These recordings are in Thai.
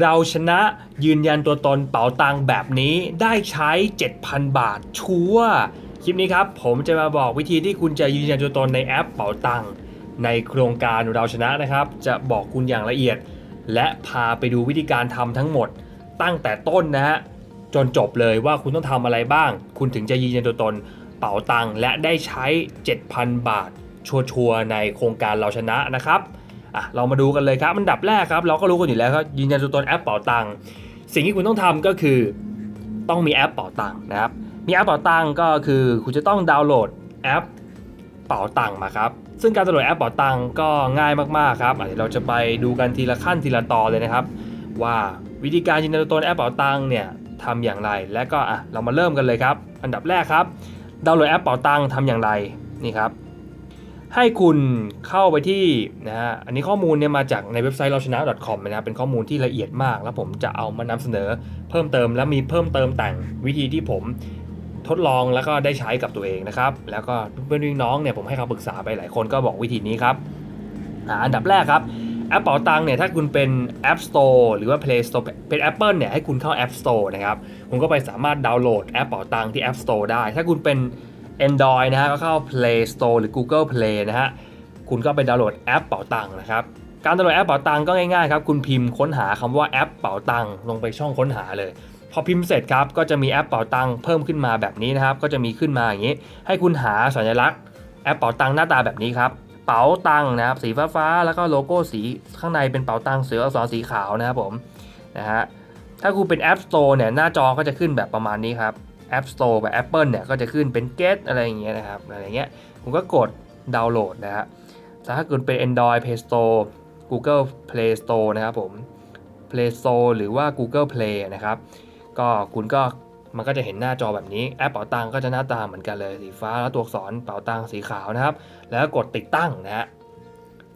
เราชนะยืนยันตัวตนเป๋าตังค์แบบนี้ได้ใช้ 7,000 บาทชัวร์คลิปนี้ครับ ผมจะมาบอกวิธีที่คุณจะยืนยันตัวตนในแอปเป๋าตังค์ในโครงการเราชนะนะครับ จะบอกคุณอย่างละเอียด และพาไปดูวิธีการทำทั้งหมด ตั้งแต่ต้นนะฮะจนจบเลยว่าคุณต้องทำอะไรบ้าง คุณถึงจะยืนยันตัวตนเป๋าตังค์และได้ใช้ 7,000 บาทชัวร์ๆในโครงการเราชนะนะครับ อะเรามาดูกันเลยครับอันดับแรกครับ เราก็รู้กันอยู่แล้วครับยืนยันตัวตนแอปเป๋าตังค์สิ่งที่คุณต้องทำก็คือต้องมีแอปเป๋าตังค์นะครับมีแอปเป๋าตังค์ก็คือคุณจะต้องดาวน์โหลดแอปเป๋าตังค์มาครับซึ่งการดาวน์โหลดแอปเป๋าตังค์ก็ง่ายมากๆครับเดี๋ยวเราจะไปดูกันทีละขั้นทีละตอนเลยนะครับ ว่าวิธีการยืนยันตัวตนแอปเป๋าตังค์เนี่ยทำอย่างไรและก็อะเรามาเริ่มกันเลยครับ อันดับแรกครับดาวน์โหลดแอปเป๋าตังค์ทำอย่างไรนี่ครับ ให้คุณเข้าไปที่นะฮะอันนี้ข้อมูลเนี่ยมาจากในเว็บไซต์เราชนะ .com นะเป็นข้อมูลที่ละเอียดมาก แล้วผมจะเอามานำเสนอเพิ่มเติมและมีเพิ่มเติมแต่งวิธีที่ผมทดลองแล้วก็ได้ใช้กับตัวเองนะครับ แล้วก็เพื่อนๆน้องเนี่ยผมให้คำปรึกษาไปหลายคนก็บอกวิธีนี้ครับอันดับแรกครับแอปเป๋าตังค์เนี่ยถ้าคุณเป็น App Store หรือว่า Play Store เป็น Apple เนี่ยให้คุณเข้า App Store นะครับ คุณก็ไปสามารถดาวน์โหลดแอปเป๋าตังค์ที่ App Store ได้ ถ้าคุณเป็น Android นะฮะก็เข้า Play Store หรือ Google Play นะฮะคุณก็ไปดาวน์โหลดแอปเป๋าตังค์นะครับการดาวน์โหลดแอปเป๋าตังค์ก็ง่ายๆครับคุณพิมพ์ค้นหาคำว่าแอปเป๋าตังค์ลงไปช่องค้นหาเลย พอพิมพ์เสร็จครับก็จะมีแอปเป๋าตังค์เพิ่มขึ้นมาแบบนี้นะครับก็จะมีขึ้นมาอย่างนี้ ให้คุณหาสัญลักษณ์แอปเป๋าตังค์หน้าตาแบบนี้ครับเป๋าตังค์นะครับสีฟ้าๆแล้วก็โลโก้สีข้างในเป็นเป๋าตังค์เสืออักษรสีขาวนะครับผมนะฮะถ้าคุณเป็น App Store เนี่ยหน้าจอก็จะขึ้นแบบประมาณนี้ครับ App Store แบบ Apple เนี่ยก็จะขึ้นเป็น Get อะไรอย่างเงี้ยนะครับอะไรเงี้ยคุณก็กดดาวน์โหลดนะฮะแต่ถ้าคุณเป็น Android Play Store Google Play Store นะครับผม Play Store หรือว่า Google Play นะครับ ก็คุณก็มันก็จะเห็นหน้าจอแบบนี้แอปเป๋าตังก็จะหน้าตาเหมือนกันเลยสีฟ้าแล้วตัวอักษรเป๋าตังสีขาวนะครับ แล้วกดติดตั้งนะฮะ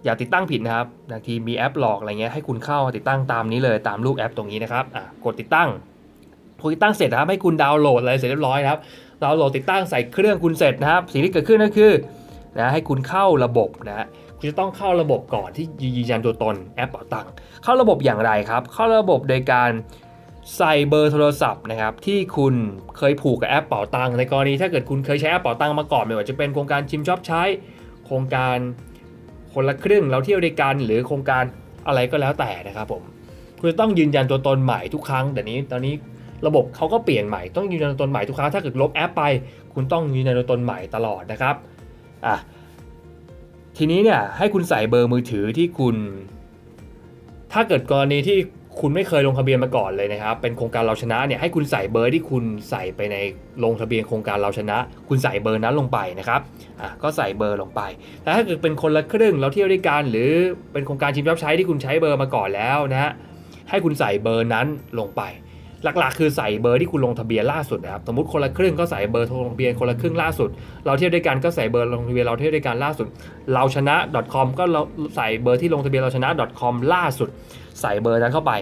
อย่าติดตั้งผิดนะครับบางทีมีแอปหลอกอะไรเงี้ยให้คุณเข้าติดตั้งตามนี้เลยตามรูปแอปตรงนี้นะครับอะกดติดตั้ง พอติดตั้งเสร็จนะครับให้คุณดาวน์โหลดอะไรเสร็จเรียบร้อยนะครับดาวน์โหลดติดตั้งใส่เครื่องคุณเสร็จนะครับ สิ่งที่เกิดขึ้นก็คือนะให้คุณเข้าระบบนะฮะคุณจะต้องเข้าระบบก่อนที่ยืนยันตัวตนแอปเป๋าตังค์เข้าระบบอย่างไรครับ เข้าระบบโดยการใส่เบอร์โทรศัพท์นะครับที่คุณเคยผูกกับแอปเป๋าตังค์ในกรณีถ้าเกิดคุณเคยใช้แอปเป๋าตังค์มาก่อนไม่ว่าจะเป็นโครงการชิมชอบใช้ โครงการคนละครึ่งเราเที่ยวด้วยกันหรือโครงการอะไรก็แล้วแต่นะครับผมคุณจะต้องยืนยันตัวตนใหม่ทุกครั้งแต่นี้ตอนนี้ ระบบเขาก็เปลี่ยนใหม่ต้องยืนยันตัวตนใหม่ทุกครั้งถ้าเกิดลบแอปไป คุณต้องยืนยันตัวตนใหม่ตลอดนะครับอะทีนี้เนี่ยให้คุณใส่เบอร์มือถือที่คุณ ถ้าเกิดกรณีที่คุณไม่เคยลงทะเบียนมาก่อนเลยนะครับ เป็นโครงการเราชนะเนี่ยให้คุณใส่เบอร์ที่คุณใส่ไปในลงทะเบียนโครงการเราชนะ คุณใส่เบอร์นั้นลงไปนะครับอะก็ใส่เบอร์ลงไป แต่ถ้าเกิดเป็นคนละครึ่งเราเที่ยวด้วยกันหรือเป็นโครงการชิมชอบใช้ที่คุณใช้เบอร์มาก่อนแล้วนะฮะให้คุณใส่เบอร์นั้นลงไป หลักๆ คือใส่เบอร์ที่คุณลงทะเบียนล่าสุดนะครับ สมมติคนละครึ่งก็ใส่เบอร์ลงทะเบียนคนละครึ่งล่าสุด เราเที่ยวด้วยกันก็ใส่เบอร์ลงทะเบียนเราเที่ยวด้วยกันล่าสุด เราชนะ .com ก็เราใส่เบอร์ที่ลงทะเบียนเราชนะ .com ล่าสุด ใส่เบอร์นั้นเข้าไป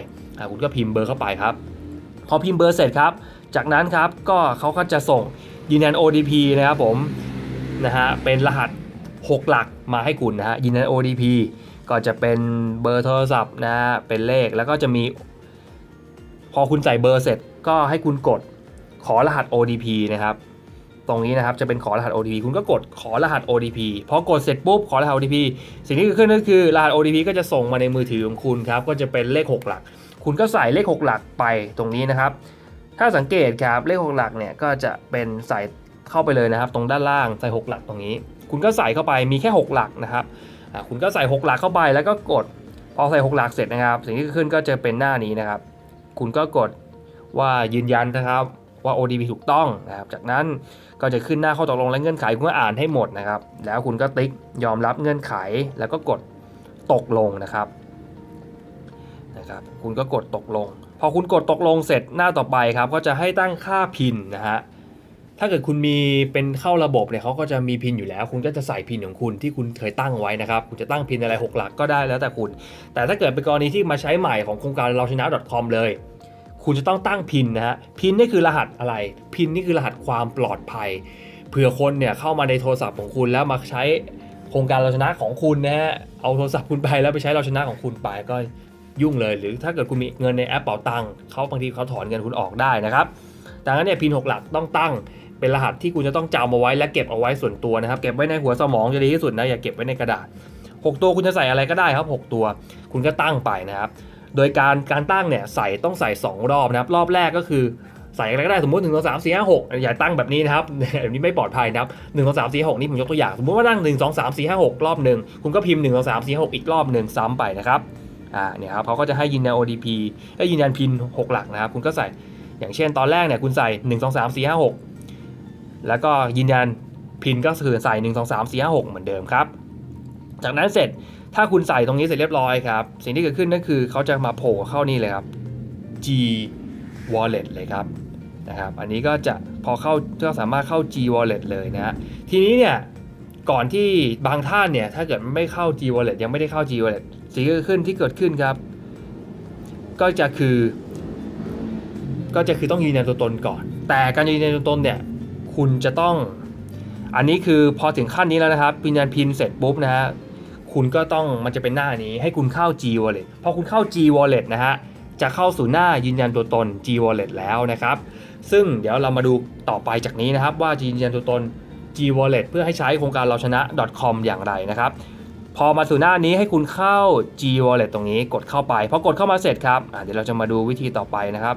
คุณก็พิมพ์เบอร์เข้าไปครับ พอพิมพ์เบอร์เสร็จครับ จากนั้นครับก็เขาก็จะส่งยืนยัน ODP นะครับผมนะฮะเป็นรหัส 6 หลักมาให้คุณนะฮะยืนยัน ODP ก็จะเป็นเบอร์โทรศัพท์นะฮะเป็นเลขแล้วก็จะมี พอคุณใส่เบอร์เสร็จก็ให้คุณกดขอรหัส ODP นะครับ ตรงนี้นะครับจะเป็นขอรหัส OTP คุณก็กดขอรหัส OTP พอกดเสร็จปุ๊บขอรหัส OTP สิ่งที่เกิดขึ้นก็คือรหัส OTP ก็จะส่งมาในมือถือของคุณครับ ก็จะเป็นเลข 6 หลัก คุณก็ใส่เลข 6 หลักไปตรงนี้นะครับ ถ้าสังเกตครับเลข 6 หลักเนี่ยก็จะเป็นใส่เข้าไปเลยนะครับ ตรงด้านล่างใส่ 6 หลักตรงนี้ คุณก็ใส่เข้าไปมีแค่ 6 หลักนะครับคุณก็ใส่ 6 หลักเข้าไปแล้วก็กดพอใส่ 6 หลักเสร็จนะครับ สิ่งที่เกิดขึ้นก็จะเป็นหน้านี้นะครับ คุณก็กดว่ายืนยันนะครับว่า ODP ถูกต้องนะครับ จากนั้นก็จะขึ้นหน้าข้อตกลงและเงื่อนไขคุณก็อ่านให้หมดนะครับ แล้วคุณก็ติ๊กยอมรับเงื่อนไขแล้วก็กดตกลงนะครับนะครับ คุณก็กดตกลง พอคุณกดตกลงเสร็จหน้าต่อไปครับ ก็จะให้ตั้งค่าพินนะฮะ ถ้าเกิดคุณมีเป็นเข้าระบบเนี่ยเขาก็จะมีพินอยู่แล้ว คุณก็จะใส่พินของคุณที่คุณเคยตั้งไว้นะครับ คุณจะตั้งพินอะไร 6 หลักก็ได้แล้วแต่คุณ แต่ถ้าเกิดเป็นกรณีที่มาใช้ใหม่ของโครงการเราชนะ .com เลย คุณจะต้องตั้งพินนะฮะ พินนี่คือรหัสอะไร พินนี่คือรหัสความปลอดภัย เผื่อคนเนี่ยเข้ามาในโทรศัพท์ของคุณแล้วมาใช้โครงการเราชนะของคุณนะฮะ เอาโทรศัพท์คุณไปแล้วไปใช้เราชนะของคุณไปก็ยุ่งเลย หรือถ้าเกิดคุณมีเงินในแอปเป๋าตังค์เขาบางทีเขาถอนเงินคุณออกได้นะครับดังนั้นเนี่ยพิน 6 หลักต้องตั้ง เป็นรหัสที่คุณจะต้องจำเอาไว้และเก็บเอาไว้ส่วนตัวนะครับ เก็บไว้ในหัวสมองจะดีที่สุดนะอย่าเก็บไว้ในกระดาษ 6 ตัวคุณจะใส่อะไรก็ได้ครับ 6 ตัว คุณก็ตั้งไปนะครับ โดยการการตั้งเนี่ยใส่ต้องใส่ 2 รอบนะครับ รอบแรกก็คือใส่อะไรก็ได้สมมติ1 2 3 4 5 6อย่าตั้งแบบนี้นะครับแบบนี้ไม่ปลอดภัยนะครับ1 2 3 4 6นี่ผมยกตัวอย่าง สมมติว่าตั้ง1 2 3 4 5 6รอบหนึ่งคุณก็พิมพ์1 2 3 4 6อีกรอบหนึ่งซ้ำไปนะครับอ่าเนี่ยครับเขาก็จะให้ยืนยัน ODP ให้ยืนยันพิน 6 หลักนะครับ คุณก็ใส่อย่างเช่นตอนแรกเนี่ยคุณใส่ 1 2 3 4 5 6 แล้วก็ยืนยันพินก็คือใส่1 2 3 4 5 6 เหมือนเดิมครับ จากนั้นเสร็จถ้าคุณใส่ตรงนี้เสร็จเรียบร้อยครับ สิ่งที่เกิดขึ้นก็คือเขาจะมาโผล่เข้านี่เลยครับ G Wallet เลยครับนะครับอันนี้ก็จะพอเข้าก็สามารถเข้า G Wallet เลยนะฮะทีนี้เนี่ยก่อนที่บางท่านเนี่ยถ้าเกิดไม่เข้า G Wallet ยังไม่ได้เข้า G Wallet สิ่งที่เกิดขึ้นที่เกิดขึ้นครับ ก็จะคือ ก็จะคือต้องยืนยันตัวตนก่อน แต่การยืนยันตัวตนเนี่ย คุณจะต้อง อันนี้คือพอถึงขั้นนี้แล้วนะครับยืนยันพินเสร็จปุ๊บนะฮะคุณก็ต้องมันจะเป็นหน้านี้ให้คุณเข้า G Wallet พอคุณเข้า G Wallet นะฮะจะเข้าสู่หน้ายืนยันตัวตน G Wallet แล้วนะครับ ซึ่งเดี๋ยวเรามาดูต่อไปจากนี้นะครับ ว่ายืนยันตัวตน G Wallet เพื่อให้ใช้โครงการเราชนะ .com อย่างไรนะครับ พอมาสู่หน้านี้ให้คุณเข้า G Wallet ตรงนี้กดเข้าไปพอกดเข้ามาเสร็จครับเดี๋ยวเราจะมาดูวิธีต่อไปนะครับ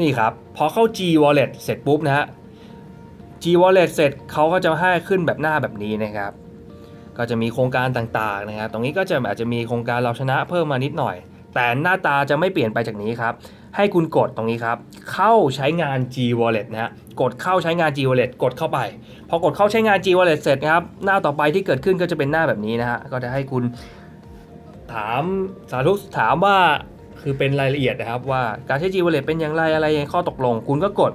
นี่ครับพอเข้า G Wallet เสร็จปุ๊บนะฮะ G Wallet เสร็จเขาก็จะให้ขึ้นแบบหน้าแบบนี้นะครับ ก็จะมีโครงการต่างๆนะครับตรงนี้ก็จะอาจจะมีโครงการเราชนะเพิ่มมานิดหน่อย แต่หน้าตาจะไม่เปลี่ยนไปจากนี้ครับ ให้คุณกดตรงนี้ครับ เข้าใช้งาน G Wallet นะฮะกดเข้าใช้งาน G Wallet กดเข้าไป พอกดเข้าใช้งาน G Wallet เสร็จครับหน้าต่อไปที่เกิดขึ้นก็จะเป็นหน้าแบบนี้นะฮะก็จะให้คุณถามสาธุถามว่า คือเป็นรายละเอียดนะครับว่าการใช้ G Wallet เป็นอย่างไรอะไรยังไงข้อตกลง คุณก็กด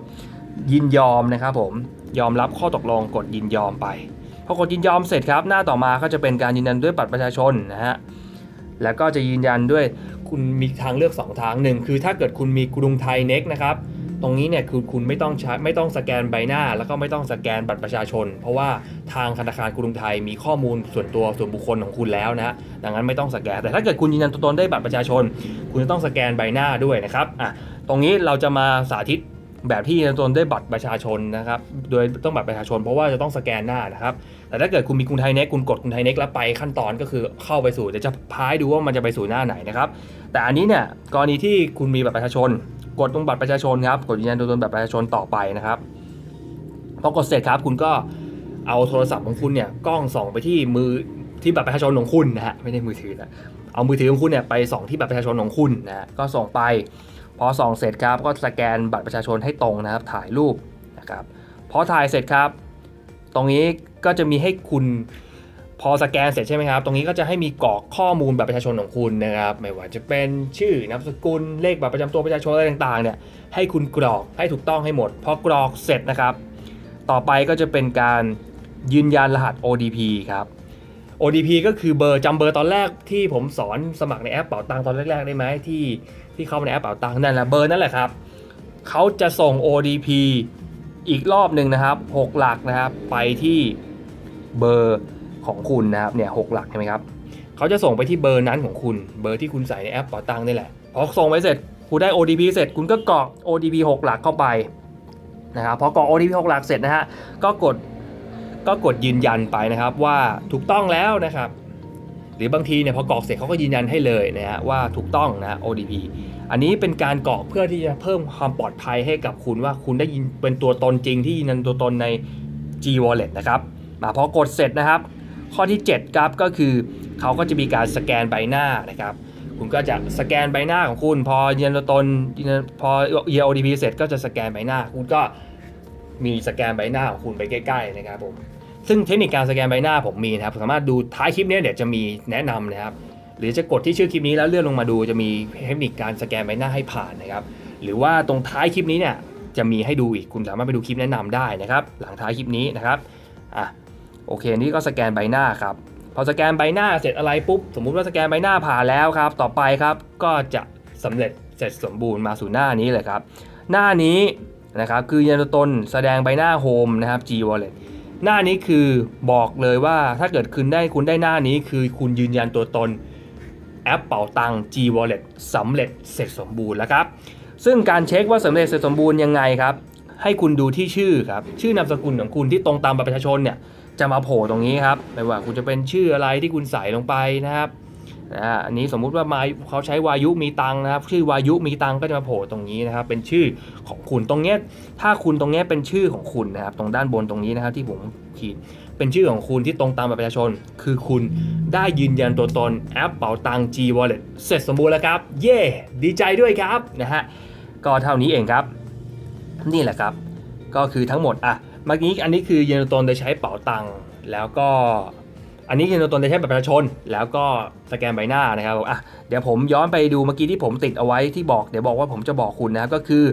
ยินยอมนะครับผมยอมรับข้อตกลงกดยินยอมไปพอกดยินยอมเสร็จครับ หน้าต่อมาก็จะเป็นการยืนยันด้วยบัตรประชาชนนะฮะแล้วก็จะยืนยันด้วยคุณมีทางเลือก 2 ทางหนึ่งคือถ้าเกิดคุณมีกรุงไทยเน็กนะครับ ตรงนี้เนี่ยคือคุณไม่ต้องใช้ไม่ต้องสแกนใบหน้า แล้วก็ไม่ต้องสแกนบัตรประชาชน เพราะว่าทางธนาคารกรุงไทยมีข้อมูลส่วนตัวส่วนบุคคลของคุณแล้วนะฮะดังนั้นไม่ต้องสแกนแต่ถ้าเกิดคุณยืนยันตัวตนได้บัตรประชาชน คุณจะต้องสแกนใบหน้าด้วยนะครับอะตรงนี้เราจะมาสาธิตแบบที่ยืนยันตัวตนด้วยบัตรประชาชนนะครับโดยต้องบัตรประชาชน เพราะว่าจะต้องสแกนหน้านะครับแต่ถ้าเกิดคุณมีกรุงไทยเน็กคุณกดกรุงไทยเน็กแล้วไปขั้นตอนก็คือเข้าไปสู่เดี๋ยวจะพายดูว่ามันจะไปสู่หน้าไหนนะครับแต่อันนี้เนี่ยกรณีที่คุณมีบัตรประชาชน กดตรงบัตรประชาชนครับกดยืนยันตัวตนบัตรประชาชนต่อไปนะครับพอกดเสร็จครับคุณก็เอาโทรศัพท์ของคุณเนี่ยกล้องส่องไปที่มือที่บัตรประชาชนของคุณนะฮะไม่ได้มือถือนะเอามือถือของคุณเนี่ยไปส่องที่บัตรประชาชนของคุณนะฮะก็ส่องไป พอส่องเสร็จครับก็สแกนบัตรประชาชนให้ตรงนะครับ ถ่ายรูปนะครับพอถ่ายเสร็จครับ ตรงนี้ก็จะมีให้คุณ พอสแกนเสร็จใช่ไหมครับ ตรงนี้ก็จะให้มีกรอกข้อมูลบัตรประชาชนของคุณนะครับ ไม่ว่าจะเป็นชื่อนามสกุล เลขบัตรประจำตัวประชาชนอะไรต่างๆ เนี่ย ให้คุณกรอกให้ถูกต้องให้หมด พอกรอกเสร็จนะครับ ต่อไปก็จะเป็นการยืนยันรหัส ODP ครับ ODP ก็คือเบอร์จำเบอร์ตอนแรกที่ผมสอนสมัครในแอปเป๋าตังตอนแรกๆได้ไหมที่ที่เข้ามาในแอปเป๋าตังนั่นแหละเบอร์นั่นแหละครับเขาจะส่ง ODP อีกรอบหนึ่งนะครับ 6 หลักนะครับ ไปที่เบอร์ ของคุณนะครับเนี่ยหกหลักใช่ไหมครับเขาจะส่งไปที่เบอร์นั้นของคุณเบอร์ที่คุณใส่ในแอปเป๋าตังนี่แหละพอส่งไปเสร็จคุณได้ ODP เสร็จคุณก็กรอก ODP 6 หลักเข้าไปนะครับพอกรอก ODP 6 หลักเสร็จนะฮะก็กดก็กดยืนยันไปนะครับว่าถูกต้องแล้วนะครับ หรือบางทีเนี่ยพอกรอกเสร็จเขาก็ยืนยันให้เลยนะฮะว่าถูกต้องนะ ODP อันนี้เป็นการกรอกเพื่อที่จะเพิ่มความปลอดภัยให้กับคุณว่าคุณได้ยินเป็นตัวตนจริงที่ยืนยันตัวตนใน G Wallet นะครับมาพอกดเสร็จนะครับ ข้อที่ 7 ครับก็คือเขาก็จะมีการสแกนใบหน้านะครับคุณก็จะสแกนใบหน้าของคุณ พอยืนยันตัวตนยืนยันพอ ODP เสร็จก็จะสแกนใบหน้า คุณก็มีสแกนใบหน้าของคุณไปใกล้ๆนะครับผมซึ่งเทคนิคการสแกนใบหน้าผมมีนะครับสามารถดูท้ายคลิปนี้เดี๋ยวจะมีแนะนำนะครับ หรือจะกดที่ชื่อคลิปนี้แล้วเลื่อนลงมาดูจะมีเทคนิคการสแกนใบหน้าให้ผ่านนะครับ หรือว่าตรงท้ายคลิปนี้เนี่ยจะมีให้ดูอีกคุณสามารถไปดูคลิปแนะนำได้นะครับ หลังท้ายคลิปนี้นะครับอะ โอเคนี่ก็สแกนใบหน้าครับพอสแกนใบหน้าเสร็จอะไรปุ๊บสมมุติว่าสแกนใบหน้าผ่านแล้วครับ ต่อไปครับก็จะสำเร็จเสร็จสมบูรณ์มาสู่หน้านี้เลยครับ หน้านี้นะครับคือยืนยันตัวตนแสดงใบหน้าโฮมนะครับ G Wallet หน้านี้คือบอกเลยว่าถ้าเกิดคุณได้คุณได้หน้านี้คือคุณยืนยันตัวตนแอปเป่าตัง G Wallet สำเร็จเสร็จสมบูรณ์แล้วครับ ซึ่งการเช็คว่าสำเร็จเสร็จสมบูรณ์ยังไงครับ ให้คุณดูที่ชื่อครับ ชื่อนามสกุลของคุณที่ตรงตามบัตรประชาชนเนี่ยจะมาโผล่ตรงนี้ครับไม่ว่าคุณจะเป็นชื่ออะไรที่คุณใส่ลงไปนะครับนะอันนี้สมมุติว่ามาเขาใช้วายุมีตังนะครับ ชื่อวายุมีตังก็จะมาโผล่ตรงนี้นะครับ เป็นชื่อของคุณตรงเนี้ยถ้าคุณตรงเนี้ยเป็นชื่อของคุณนะครับ ตรงด้านบนตรงนี้นะครับที่ผมขีดเป็นชื่อของคุณที่ตรงตามบัตรประชาชน คือคุณได้ยืนยันตัวตนแอปเป๋าตัง G Wallet เสร็จสมบูรณ์แล้วครับ เย้ดีใจด้วยครับนะฮะก็เท่านี้เองครับ นี่แหละครับ ก็คือทั้งหมดอะเมื่อกี้อันนี้คือยืนยันตัวตนโดยใช้เป๋าตังค์แล้วก็อันนี้ยืนยันตัวตนโดยใช้บัตรประชาชน แล้วก็สแกนใบหน้านะครับอะเดี๋ยวผมย้อนไปดูเมื่อกี้ที่ผมติดเอาไว้ที่บอกเดี๋ยวบอกว่าผมจะบอกคุณนะครับก็คือ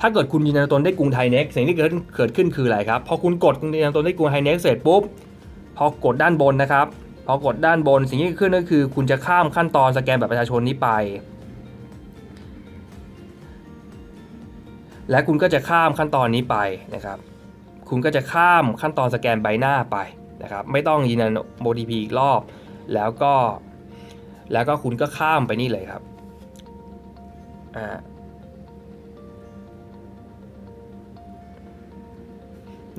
ถ้าเกิดคุณยืนยันตนได้กรุงไทยเน็กสิ่งที่เกิดเกิดขึ้นคืออะไรครับพอคุณกดยืนยันตนได้กรุงไทยเน็กเสร็จปุ๊บพอกดด้านบนนะครับพอกดด้านบนสิ่งที่เกิดขึ้นก็คือ คุณจะข้ามขั้นตอนสแกนแบัตรประชาชนนี้ไป และคุณก็จะข้ามขั้นตอนนี้ไปนะครับ คุณก็จะข้ามขั้นตอนสแกนใบหน้าไปนะครับ ไม่ต้องยืนยัน OTP อีกรอบ แล้วก็ แล้วก็คุณก็ข้ามไปนี่เลยครับอ่า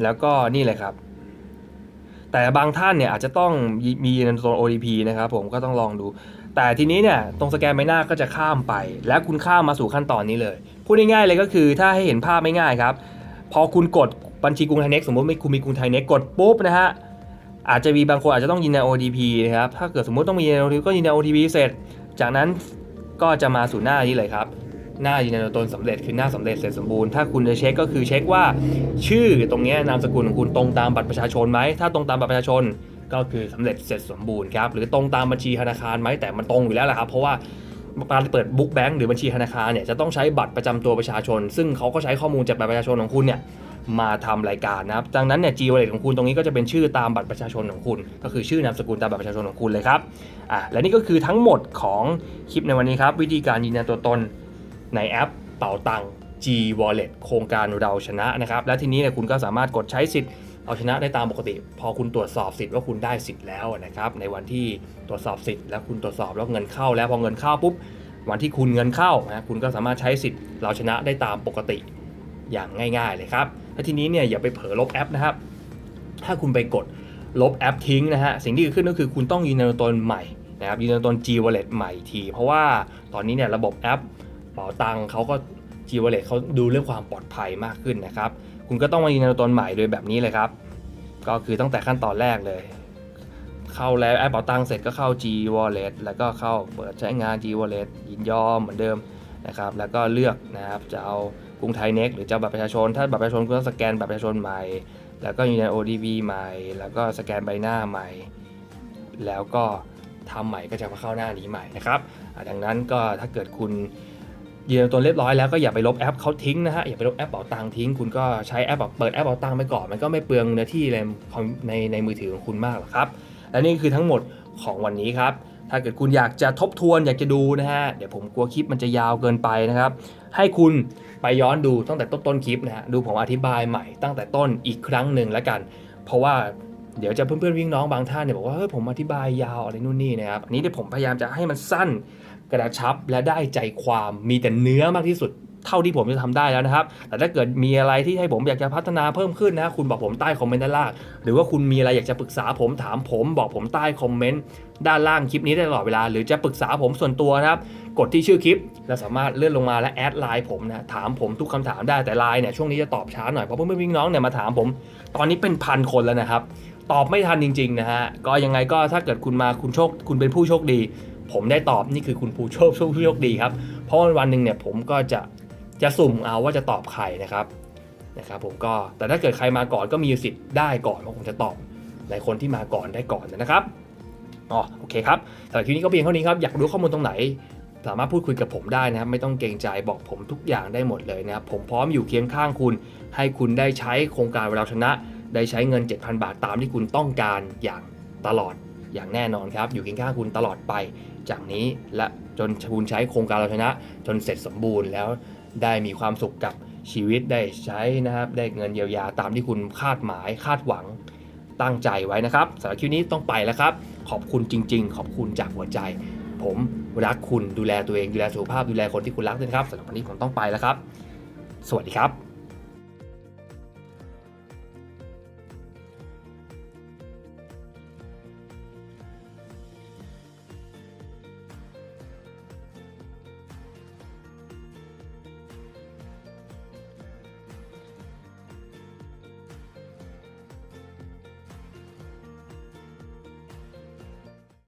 แล้วก็นี่เลยครับ แต่บางท่านเนี่ยอาจจะต้องมียืนยันตัว OTP นะครับ ผมก็ต้องลองดู แต่ทีนี้เนี่ยตรงสแกนใบหน้าก็จะข้ามไป แล้วคุณข้ามมาสู่ขั้นตอนนี้เลย พูดง่ายๆเลยก็คือถ้าให้เห็นภาพไม่ง่ายครับ พอคุณกดบัญชีกรุงไทยเน็กสมมติไม่คุณมีกรุงไทยเน็กกดปุ๊บนะฮะอาจจะมีบางคนอาจจะต้องยืนยัน OTP นะครับ ถ้าเกิดสมมติต้องมียืนยัน OTP ก็ยืนยัน OTP เสร็จ จากนั้นก็จะมาสู่หน้านี้เลยครับ หน้ายืนยันตัวตนสำเร็จคือหน้าสำเร็จเสร็จสมบูรณ์ ถ้าคุณจะเช็คก็คือเช็คว่า ชื่อตรงนี้นามสกุลของคุณตรงตามบัตรประชาชนไหม ถ้าตรงตามบัตรประชาชนก็คือสำเร็จเสร็จสมบูรณ์ครับ หรือตรงตามบัญชีธนาคารไหมแต่มันตรงอยู่แล้วแหละครับ เพราะว่า การเปิดบุ๊กแบงก์หรือบัญชีธนาคารเนี่ยจะต้องใช้บัตรประจำตัวประชาชน ซึ่งเขาก็ใช้ข้อมูลจากบัตรประชาชนของคุณเนี่ยมาทำรายการนะครับดังนั้นเนี่ย G Wallet ของคุณตรงนี้ก็จะเป็นชื่อตามบัตรประชาชนของคุณ ก็คือชื่อนามสกุลตามบัตรประชาชนของคุณเลยครับอะและนี่ก็คือทั้งหมดของคลิปในวันนี้ครับ วิธีการยืนยันตัวตนในแอปเป๋าตัง G Wallet โครงการเราชนะนะครับและทีนี้เนี่ยคุณก็สามารถกดใช้สิทธิ์ เอาชนะได้ตามปกติ พอคุณตรวจสอบสิทธิ์ว่าคุณได้สิทธิ์แล้วนะครับในวันที่ตรวจสอบสิทธิ์แล้วคุณตรวจสอบแล้วเงินเข้า แล้วพอเงินเข้าปุ๊บวันที่คุณเงินเข้านะคุณก็สามารถใช้สิทธิ์เราชนะได้ตามปกติอย่างง่ายๆเลยครับและทีนี้เนี่ยอย่าไปเผลอลบแอปนะครับ ถ้าคุณไปกดลบแอปทิ้งนะฮะสิ่งที่เกิดขึ้นก็คือคุณต้องยืนยันตัวตนใหม่นะครับยืนยันตัวตน G Wallet ใหม่ที เพราะว่าตอนนี้เนี่ยระบบแอปเป๋าตังค์เขาก็ G Wallet เขาดูเรื่องความปลอดภัยมากขึ้นนะครับ คุณก็ต้องมายืนยันตัวตนใหม่โดยแบบนี้เลยครับ ก็คือตั้งแต่ขั้นตอนแรกเลย เข้าแล้วแอปเป๋าตังเสร็จก็เข้า G Wallet แล้วก็เข้าเปิดใช้งาน G Wallet ยินยอมเหมือนเดิมนะครับ แล้วก็เลือกนะครับจะเอากรุงไทยเน็กหรือจะเอาบัตรประชาชน ถ้าบัตรประชาชนก็ต้องสแกนบัตรประชาชนใหม่ แล้วก็ยืนยัน OTP ใหม่ แล้วก็สแกนใบหน้าใหม่ แล้วก็ทำใหม่ก็จะมาเข้าหน้านี้ใหม่นะครับ ดังนั้นก็ถ้าเกิดคุณ ยืนยันตัวเรียบร้อยแล้วก็อย่าไปลบแอปเขาทิ้งนะฮะอย่าไปลบแอปเป๋าตังค์ทิ้ง คุณก็ใช้แอปแบบเปิดแอปเป๋าตังค์ไปก่อนมันก็ไม่เปลืองเนื้อที่เลยในในมือถือของคุณมากหรอกครับและนี่คือทั้งหมดของวันนี้ครับถ้าเกิดคุณอยากจะทบทวนอยากจะดูนะฮะเดี๋ยวผมกลัวคลิปมันจะยาวเกินไปนะครับให้คุณไปย้อนดูตั้งแต่ต้นต้นคลิปนะฮะดูผมอธิบายใหม่ตั้งแต่ต้นอีกครั้งหนึ่งแล้วกัน เพราะว่าเดี๋ยวจะเพื่อนๆวิ่งน้องบางท่านเนี่ยบอกว่าเฮ้ยผมอธิบายยาวอะไรนู่นนี่นะครับอันนี้เดี๋ยวผมพยายามจะให้มันสั้น กระชับและได้ใจความมีแต่เนื้อมากที่สุดเท่าที่ผมจะทำได้แล้วนะครับ แต่ถ้าเกิดมีอะไรที่ให้ผมอยากจะพัฒนาเพิ่มขึ้นนะ คุณบอกผมใต้คอมเมนต์ด้านล่าง หรือว่าคุณมีอะไรอยากจะปรึกษาผมถามผม บอกผมใต้คอมเมนต์ด้านล่างคลิปนี้ได้ตลอดเวลา หรือจะปรึกษาผมส่วนตัวนะครับ กดที่ชื่อคลิปแล้วสามารถเลื่อนลงมาและแอดไลน์ผมนะ ถามผมทุกคำถามได้ แต่ไลน์เนี่ยช่วงนี้จะตอบช้าหน่อย เพราะเพื่อนๆพี่น้องเนี่ยมาถามผม ตอนนี้เป็นพันคนแล้วนะครับ ตอบไม่ทันจริงๆนะฮะ ก็ยังไงก็ถ้าเกิดคุณมาคุณโชค คุณเป็นผู้โชคดี ผมได้ตอบนี่คือคุณผู้โชคผู้โชคดีครับ เพราะวันวันหนึ่งเนี่ยผมก็จะจะสุ่มเอาว่าจะตอบใครนะครับนะครับผมก็แต่ถ้าเกิดใครมาก่อนก็มีสิทธิ์ได้ก่อนเพราะผมจะตอบในคนที่มาก่อนได้ก่อนนะครับอ๋อโอเคครับสำหรับคลิปนี้ก็เพียงเท่านี้ครับอยากรู้ข้อมูลตรงไหน สามารถพูดคุยกับผมได้นะครับ ไม่ต้องเกรงใจบอกผมทุกอย่างได้หมดเลยนะครับผมพร้อมอยู่เคียงข้างคุณ ให้คุณได้ใช้โครงการเราชนะ ได้ใช้เงิน 7,000 บาทตามที่คุณต้องการอย่างตลอด อย่างแน่นอนครับ อยู่เคียงข้างคุณตลอดไป จากนี้และจนคุณใช้โครงการเราชนะ จนเสร็จสมบูรณ์แล้วได้มีความสุขกับชีวิตได้ใช้นะครับ ได้เงินเยียวยาตามที่คุณคาดหมายคาดหวังตั้งใจไว้นะครับสำหรับคลิปนี้ต้องไปแล้วครับ ขอบคุณจริง ๆ ขอบคุณจากหัวใจ ผมรักคุณดูแลตัวเองดูแลสุขภาพดูแลคนที่คุณรักด้วยครับสำหรับวันนี้ผมต้องไปแล้วครับ สวัสดีครับ